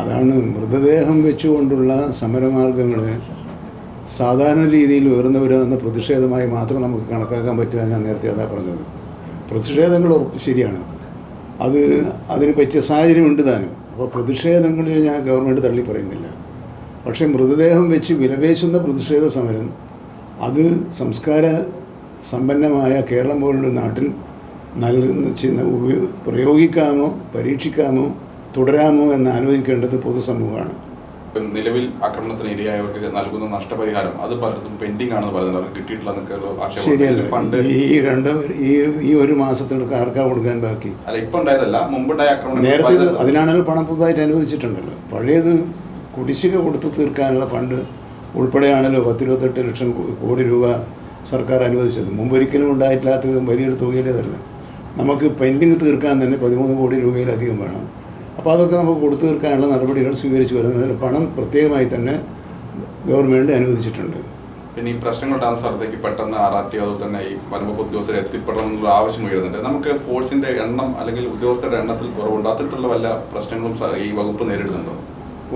അതാണ് മൃതദേഹം വെച്ചുകൊണ്ടുള്ള സമരമാർഗങ്ങൾ സാധാരണ രീതിയിൽ ഉയർന്നു വരുന്ന പ്രതിഷേധമായി മാത്രം നമുക്ക് കണക്കാക്കാൻ പറ്റുക ഞാൻ നേരത്തെ അതാ പറഞ്ഞത്. പ്രതിഷേധങ്ങൾ ശരിയാണ്. അത് അതിന് പറ്റിയ സാഹചര്യം ഉണ്ട് താനും. അപ്പോൾ പ്രതിഷേധങ്ങളിൽ ഞാൻ ഗവൺമെന്റ് തള്ളി പറയുന്നില്ല. പക്ഷേ മൃതദേഹം വെച്ച് വിലപേശുന്ന പ്രതിഷേധ സമരം അത് സംസ്കാര സമ്പന്നമായ കേരളം പോലുള്ള നാട്ടിൽ നൽകുന്ന പ്രയോഗിക്കാമോ പരീക്ഷിക്കാമോ തുടരാമോ എന്ന് ആലോചിക്കേണ്ടത് പൊതുസമൂഹമാണ്. നിലവിൽ ആക്രമണത്തിന് ഇരയായവർക്ക് നൽകുന്ന നഷ്ടപരിഹാരം അത് പലതും പെൻഡിങ് ആണെന്ന് പറയുന്നത്. അവർക്ക് കിട്ടിയിട്ടില്ല ശരിയല്ല. ഫണ്ട് ഈ രണ്ട് ഈ ഈ ഒരു മാസത്തിനൊക്കെ ആർക്കാ കൊടുക്കാൻ ബാക്കി? അല്ല ഇപ്പൊ ഉണ്ടായതല്ല. മുമ്പുണ്ടായ ആക്രമണം നേരത്തെ അതിനാണല്ലോ പണം പുതുതായിട്ട് അനുവദിച്ചിട്ടുണ്ടല്ലോ. പഴയത് കുടിശ്ശിക കൊടുത്ത് തീർക്കാനുള്ള ഫണ്ട് ഉൾപ്പെടെയാണല്ലോ പത്തിരുപത്തെട്ട് ലക്ഷം കോടി രൂപ സർക്കാർ അനുവദിച്ചത്. മുമ്പൊരിക്കലും ഉണ്ടായിട്ടില്ലാത്ത വിധം വലിയൊരു തുകയിലേതല്ല. നമുക്ക് പെൻഡിങ് തീർക്കാൻ തന്നെ പതിമൂന്ന് കോടി രൂപയിലധികം വേണം. അപ്പോൾ അതൊക്കെ നമുക്ക് കൊടുത്തു തീർക്കാനുള്ള നടപടികൾ സ്വീകരിച്ചു വരുന്നതിന് പണം പ്രത്യേകമായി തന്നെ ഗവൺമെന്റ് അനുവദിച്ചിട്ടുണ്ട്. പിന്നെ ഈ പ്രശ്നങ്ങൾ ഉണ്ടാകുന്ന സ്ഥലത്തേക്ക് പെട്ടെന്ന് ആർ ആർ ടി അതുപോലെ തന്നെ ഈ വനംവകുപ്പ് ഉദ്യോഗസ്ഥരെ എത്തിപ്പെടണം എന്നുള്ള ആവശ്യം ഉയരുന്നുണ്ട്. നമുക്ക് ഫോഴ്സിന്റെ എണ്ണം അല്ലെങ്കിൽ ഉദ്യോഗസ്ഥരുടെ എണ്ണത്തിൽ കുറവുണ്ട്. അത്തരത്തിലുള്ള വല്ല പ്രശ്നങ്ങളും ഈ വകുപ്പ് നേരിടുന്നുണ്ടോ?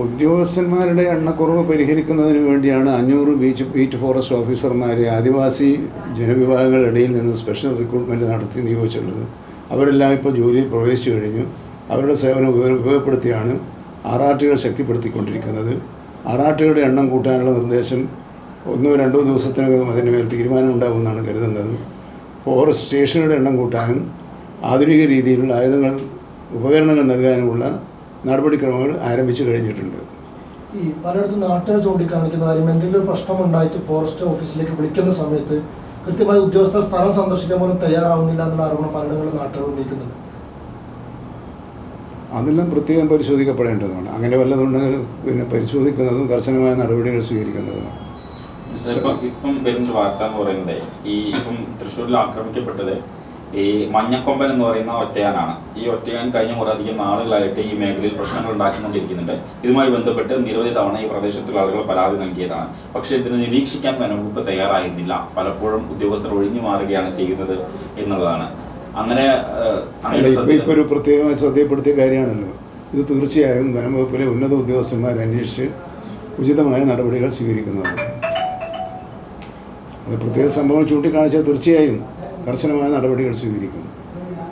ഉദ്യോഗസ്ഥന്മാരുടെ എണ്ണക്കുറവ് പരിഹരിക്കുന്നതിന് വേണ്ടിയാണ് അഞ്ഞൂറ് ബീച്ച് ബീറ്റ് ഫോറസ്റ്റ് ഓഫീസർമാരെ ആദിവാസി ജനവിഭാഗങ്ങളുടെ ഇടയിൽ നിന്ന് സ്പെഷ്യൽ റിക്രൂട്ട്മെന്റ് നടത്തി നിയോഗിച്ചിട്ടുള്ളത് അവരെല്ലാം ഇപ്പോൾ ജോലിയിൽ പ്രവേശിച്ചു കഴിഞ്ഞു. അവരുടെ സേവനം ഉപയോഗപ്പെടുത്തിയാണ് ആറാട്ടുകൾ ശക്തിപ്പെടുത്തിക്കൊണ്ടിരിക്കുന്നത്. ആറാട്ടുകളുടെ എണ്ണം കൂട്ടാനുള്ള നിർദ്ദേശം ഒന്നോ രണ്ടോ ദിവസത്തിനകം അതിന് മേൽ തീരുമാനം ഉണ്ടാകുമെന്നാണ് കരുതുന്നത്. ഫോറസ്റ്റ് സ്റ്റേഷനുകളുടെ എണ്ണം കൂട്ടാനും ആധുനിക രീതിയിലുള്ള ആയുധങ്ങൾ ഉപകരണങ്ങൾ നൽകാനുമുള്ള നടപടിക്രമങ്ങൾ ആരംഭിച്ചു കഴിഞ്ഞിട്ടുണ്ട്. ഈ പലയിടത്തും നാട്ടുകാർ ചൂണ്ടിക്കാണിക്കുന്ന കാര്യം എന്തെങ്കിലും ഒരു പ്രശ്നം ഉണ്ടായിട്ട് ഫോറസ്റ്റ് ഓഫീസിലേക്ക് വിളിക്കുന്ന സമയത്ത് കൃത്യമായി ഉദ്യോഗസ്ഥ സ്ഥലം സന്ദർശിക്കാൻ പോലും തയ്യാറാവുന്നില്ല എന്നുള്ള ആരോപണം പലയിടങ്ങളിൽ നാട്ടുകാർ ഉന്നയിക്കുന്നുണ്ട്. അതെല്ലാം പ്രത്യേകം പരിശോധിക്കപ്പെടേണ്ടതാണ്. അങ്ങനെ വല്ലതുണ്ടെങ്കിൽ പിന്നെ പരിശോധിക്കുന്നതും കർശനമായ നടപടികൾ സ്വീകരിക്കുന്നതുമാണ് ഇപ്പം വരുന്നൊരു വാർത്ത എന്ന് പറയുന്നത് ഈ ഇപ്പം തൃശ്ശൂരിൽ ആക്രമിക്കപ്പെട്ടത് ഈ മഞ്ഞക്കൊമ്പൻ എന്ന് പറയുന്ന ഒറ്റയാനാണ്. ഈ ഒറ്റയാൻ കഴിഞ്ഞ കുറേയധികം നാളുകളായിട്ട് ഈ മേഖലയിൽ പ്രശ്നങ്ങൾ ഉണ്ടാക്കിക്കൊണ്ടിരിക്കുന്നുണ്ട്. ഇതുമായി ബന്ധപ്പെട്ട് നിരവധി തവണ ഈ പ്രദേശത്തുള്ള ആളുകൾ പരാതി നൽകിയതാണ്. പക്ഷേ ഇതിന് നിരീക്ഷിക്കാൻ വനംവകുപ്പ് തയ്യാറായിരുന്നില്ല. പലപ്പോഴും ഉദ്യോഗസ്ഥർ ഒഴിഞ്ഞു മാറുകയാണ് ചെയ്യുന്നത് എന്നുള്ളതാണ്. അങ്ങനെ ഇപ്പൊ ഒരു പ്രത്യേകമായി ശ്രദ്ധയപ്പെടുത്തിയ കാര്യമാണല്ലോ. ഇത് തീർച്ചയായും വനംവകുപ്പിലെ ഉന്നത ഉദ്യോഗസ്ഥന്മാർ അന്വേഷിച്ച് ഉചിതമായ നടപടികൾ സ്വീകരിക്കുന്നതാണ്. അത് പ്രത്യേക സംഭവം ചൂണ്ടിക്കാണിച്ചാൽ തീർച്ചയായും കർശനമായ നടപടികൾ സ്വീകരിക്കും.